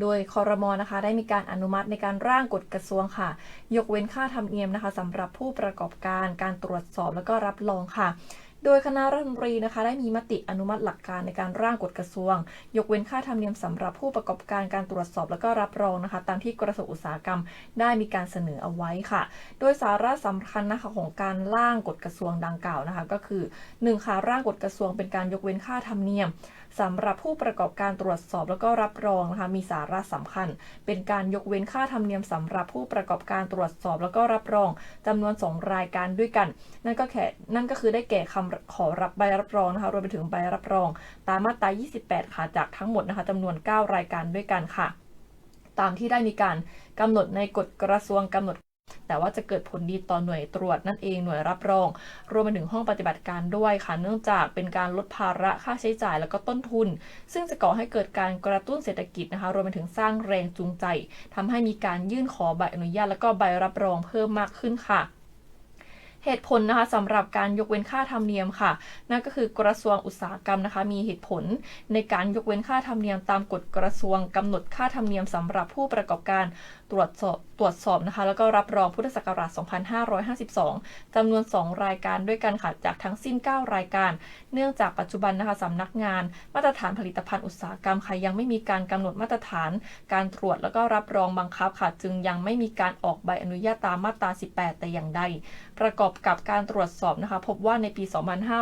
โดยคอรมอนะคะ ได้มีการอนุมัติในการร่างกฎกระทรวงค่ะ ยกเว้นค่าธรรมเนียมนะคะสำหรับผู้ประกอบการการตรวจสอบแล้วก็รับรองค่ะโดยคณะรัฐมนตรีนะคะได้มีมติอนุมัติหลักการในการร่างกฎกระทรวง ยกเว้นค่าธรรมเนียมสำหรับผู้ประกอบการการตรวจสอบแล้วก็รับรองนะคะตามที่กระทรวงอุตสาหกรรม ได้มีการเสนอเอาไว้ค่ะ โดยสาระสำคัญนะคะของการร่างกฎกระทรวงดังกล่าวนะคะก็คือ 1. ค่ะร่างกฎกระทรวงเป็นการยกเว้นค่าธรรมเนียม สำหรับผู้ประกอบการตรวจสอบแล้วก็รับรองนะคะมีสาระสำคัญ เป็นการยกเว้นค่าธรรมเนียมสำหรับผู้ประกอบการตรวจสอบแล้วก็รับรองจำนวน 2 รายการด้วยกัน นั่นก็แค่นั่นก็คือได้แก่คำขอรับใบรับรองนะคะรวมไปถึงใบรับรอง ตามมาตรา 28 ค่ะจากทั้งหมดนะคะจำนวน 9 รายการด้วยกันค่ะ ตามที่ได้มีการกำหนดในกฎกระทรวงกำหนด แต่ว่าจะเกิดผลดีต่อหน่วยตรวจนั่นเองหน่วยรับรอง รวมไปถึงห้องปฏิบัติการด้วยค่ะ เนื่องจากเป็นการลดภาระค่าใช้จ่ายแล้วก็ต้นทุน ซึ่งจะก่อให้เกิดการกระตุ้นเศรษฐกิจนะคะ รวมไปถึงสร้างแรงจูงใจทำให้มีการยื่นขอใบอนุญาตแล้วก็ใบรับรองเพิ่มมากขึ้นค่ะ เหตุผลนะคะสำหรับการยกเว้นค่าธรรมเนียมค่ะ นั่นก็คือกระทรวงอุตสาหกรรมนะคะมีเหตุผลในการยกเว้นค่าธรรมเนียมตามกฎกระทรวงกำหนดค่าธรรมเนียมสำหรับผู้ประกอบการตรวจสอบตรวจสอบนะคะ แล้วก็รับรองพุทธศักราช 2552จำนวน 2 รายการด้วยกันค่ะจากทั้งสิ้น 9 รายการ เนื่องจากปัจจุบันนะคะสำนักงาน มาตรฐานผลิตภัณฑ์อุตสาหกรรมค่ะยังไม่มีการกำหนดมาตรฐาน การตรวจแล้วก็รับรองบังคับค่ะจึงยังไม่มีการออกใบอนุญาตตามมาตรา 18 แต่อย่างใด ประกอบกับการตรวจสอบนะคะ พบว่าในปี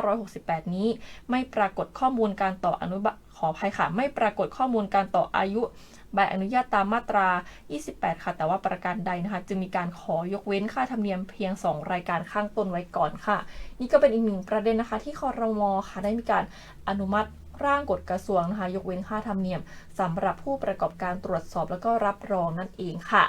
2568 นี้ ไม่ปรากฏข้อมูลการต่ออนุบขออภัยค่ะ ไม่ปรากฏข้อมูลการต่ออายุใบอนุญาตตามมาตรา 28 ค่ะ แต่ว่าประการใดนะคะ จึงมีการขอยกเว้นค่าธรรมเนียมเพียง 2 รายการข้างต้นไว้ก่อนค่ะ นี่ก็เป็นอีกหนึ่งประเด็นนะคะ ที่คอรมอค่ะได้มีการอนุมัติร่างกฎกระทรวงนะคะ ยกเว้นค่าธรรมเนียมสำหรับผู้ประกอบการตรวจสอบแล้วก็รับรองนั่นเองค่ะ